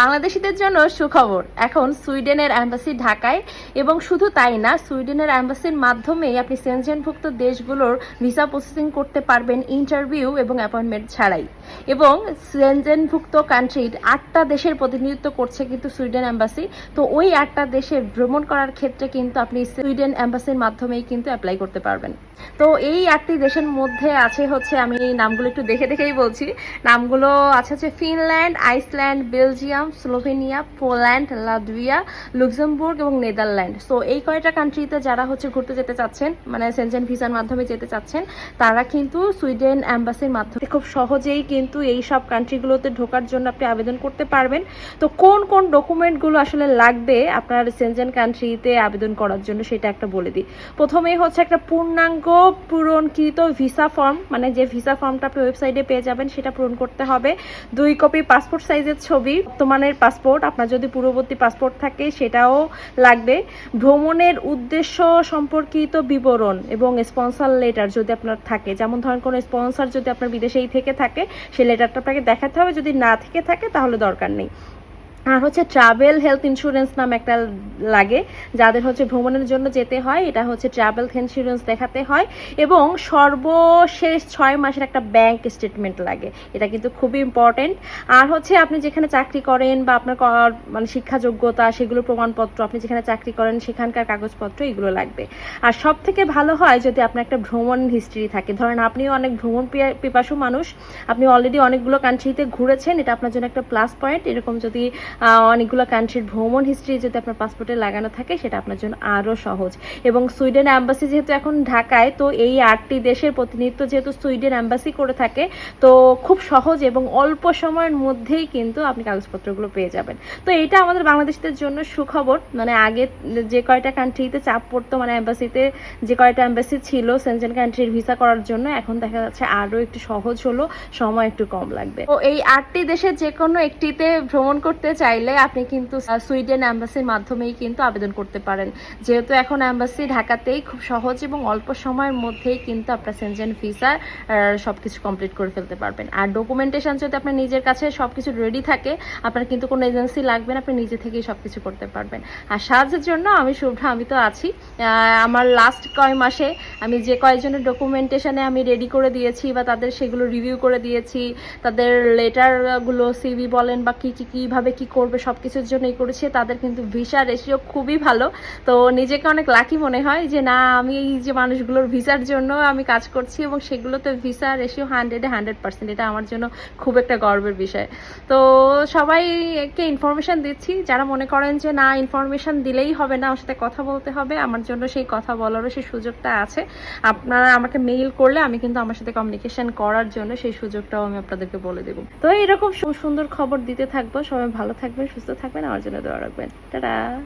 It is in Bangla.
বাংলাদেশিদের জন্য সুখবর। এখন সুইডেনের অ্যাম্বাসি ঢাকায়, এবং শুধু তাই না, সুইডেনের অ্যাম্বাসির মাধ্যমে আপনি সেনজেনভুক্ত দেশগুলোর ভিসা প্রসেসিং করতে পারবেন ইন্টারভিউ এবং অ্যাপয়েন্টমেন্ট ছাড়াই। এবং সেনজেনভুক্ত কান্ট্রির আটটা দেশের প্রতিনিধিত্ব করছে কিন্তু সুইডেন অ্যাম্বাসি। তো ওই আটটা দেশে ভ্রমণ করার ক্ষেত্রে কিন্তু আপনি সুইডেন অ্যাম্বাসির মাধ্যমেই কিন্তু অ্যাপ্লাই করতে পারবেন। তো এই আটটি দেশের মধ্যে আছে হচ্ছে, আমি নামগুলো একটু দেখে দেখেই বলছি। নামগুলো আছে হচ্ছে Finland, Iceland, Belgium Slovenia Poland Latvia Luxembourg এবং নেদারল্যান্ড সো এই কয়টা কান্ট্রিতে যারা হচ্ছে ঘুরতে যেতে চাচ্ছেন মানে সেনজেন ভিসার মাধ্যমে যেতে চাচ্ছেন, তারা কিন্তু সুইডেন অ্যাম্বাসির মাধ্যমে খুব সহজেই কিন্তু এই সব কান্ট্রিগুলোতে ঢোকার জন্য আপনি আবেদন করতে পারবেন। তো, কোন কোন ডকুমেন্টগুলো আসলে লাগবে আপনার সেনজেন কান্ট্রিতে আবেদন করার জন্য সেটা একটা বলে দিই। প্রথমেই হচ্ছে একটা পূর্ণাঙ্গ পূরণকৃত ভিসা ফর্ম মানে যে ভিসা ফর্মটা আপনি ওয়েবসাইটে পেয়ে যাবেন সেটা পূরণ করতে হবে। দুই কপি পাসপোর্ট সাইজের ছবি। বর্তমানের পাসপোর্ট আপনার যদি পূর্ববর্তী পাসপোর্ট থাকে, সেটাও লাগবে। ভ্রমণের উদ্দেশ্য সম্পর্কিত বিবরণ এবং স্পন্সার লেটার যদি আপনার থাকে, যেমন ধরেন কোনো স্পন্সার যদি আপনার বিদেশেই থেকে থাকে সেই লেটারটা আপনাকে দেখাতে হবে, যদি না থেকে থাকে, তাহলে দরকার নেই। আর হচ্ছে ট্রাভেল হেলথ ইন্স্যুরেন্স নাম একটা লাগে, যাদের হচ্ছে ভ্রমণের জন্য যেতে হয়, এটা হচ্ছে ট্রাভেল ইন্স্যুরেন্স দেখাতে হয় এবং সর্বশেষ ছয় মাসের একটা ব্যাংক স্টেটমেন্ট লাগে। এটা কিন্তু খুবই ইম্পর্টেন্ট আর হচ্ছে আপনি যেখানে চাকরি করেন বা আপনার মানে শিক্ষা যোগ্যতা সেগুলো প্রমাণপত্র, আপনি যেখানে চাকরি করেন, সেখানকার কাগজপত্র, এগুলো লাগবে। আর সব থেকে ভালো হয় যদি আপনার একটা ভ্রমণ হিস্ট্রি থাকে। ধরেন আপনিও অনেক ভ্রমণ পিপাসু মানুষ, আপনি অলরেডি অনেকগুলো কান্ট্রিতে ঘুরেছেন, এটা আপনার জন্য একটা প্লাস পয়েন্ট এরকম যদি অনেকগুলো কান্ট্রির ভ্রমণ হিস্ট্রি যদি আপনার পাসপোর্টে লাগানো থাকে, সেটা আপনার জন্য আরও সহজ। এবং সুইডেন অ্যাম্বাসি যেহেতু এখন ঢাকায়, তো এই আটটি দেশের প্রতিনিধিত্ব যেহেতু সুইডেন অ্যাম্বাসি করে থাকে, তো খুব সহজ এবং অল্প সময়ের মধ্যেই কিন্তু আপনি কাগজপত্রগুলো পেয়ে যাবেন। তো এটা আমাদের বাংলাদেশিদের জন্য সুখবর। মানে আগে যে কয়টা কান্ট্রিতে চাপ পড়তো মানে অ্যাম্বাসিতে যে কয়টা অ্যাম্বাসি ছিল সেনজেন কান্ট্রির ভিসা করার জন্য, এখন দেখা যাচ্ছে আরও একটু সহজ হলো, সময় একটু কম লাগবে। তো এই আটটি দেশে যে কোনো একটিতে ভ্রমণ করতে চাইলে আপনি কিন্তু সুইডেন অ্যাম্বাসির মাধ্যমেই কিন্তু আবেদন করতে পারেন। যেহেতু এখন অ্যাম্বাসি ঢাকাতেই খুব সহজ এবং অল্প সময়ের মধ্যেই কিন্তু আপনার সেনজেন ভিসা সব কিছু কমপ্লিট করে ফেলতে পারবেন। আর ডকুমেন্টেশন যদি আপনার নিজের কাছে সব কিছু রেডি থাকে, আপনার কিন্তু কোনো এজেন্সি লাগবে না, আপনি নিজে থেকেই সব কিছু করতে পারবেন। আর সাহায্যের জন্য আমি শুভ্রা, আমি তো আছি। আমার লাস্ট কয় মাসে আমি যে কয়েকজনের ডকুমেন্টেশনে আমি রেডি করে দিয়েছি বা তাদের সেগুলো রিভিউ করে দিয়েছি, তাদের লেটারগুলো সিভি বলেন বা কী কী, কীভাবে কী করবে সব কিছুর জন্যই করেছে, তাদের কিন্তু ভিসা রেশিও খুবই ভালো। তো নিজেকে অনেক লাকি মনে হয় যে না, আমি এই যে মানুষগুলোর ভিসার জন্য আমি কাজ করছি এবং সেগুলোতে ভিসা রেশিও হান্ড্রেডে হান্ড্রেড পার্সেন্ট এটা আমার জন্য খুব একটা গর্বের বিষয়। তো সবাইকে ইনফরমেশন দিচ্ছি, যারা মনে করেন যে না ইনফরমেশন দিলেই হবে না, ওর সাথে কথা বলতে হবে, আমার জন্য সেই কথা বলারও সেই সুযোগটা আছে। আপনারা আমাকে মেইল করলে আমি কিন্তু আমার সাথে কমিউনিকেশন করার জন্য সেই সুযোগটাও আমি আপনাদেরকে বলে দেবো। তো এরকম সু- সুন্দর খবর দিতে থাকব। সবাই ভালো থাকবেন, সুস্থ থাকবেন, আমার জন্য দোয়া রাখবেন। টাটা!